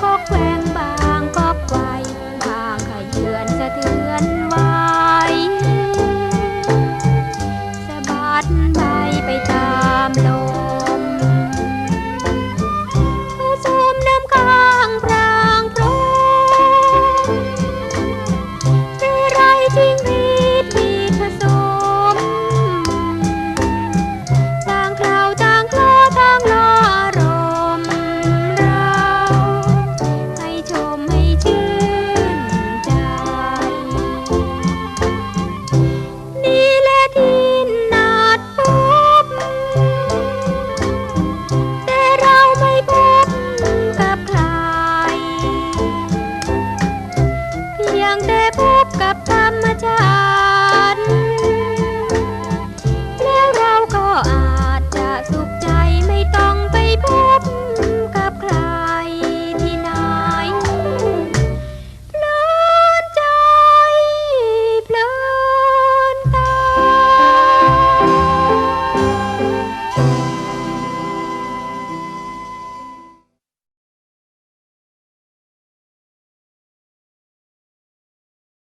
chocolate. พบกับธรรมชาติ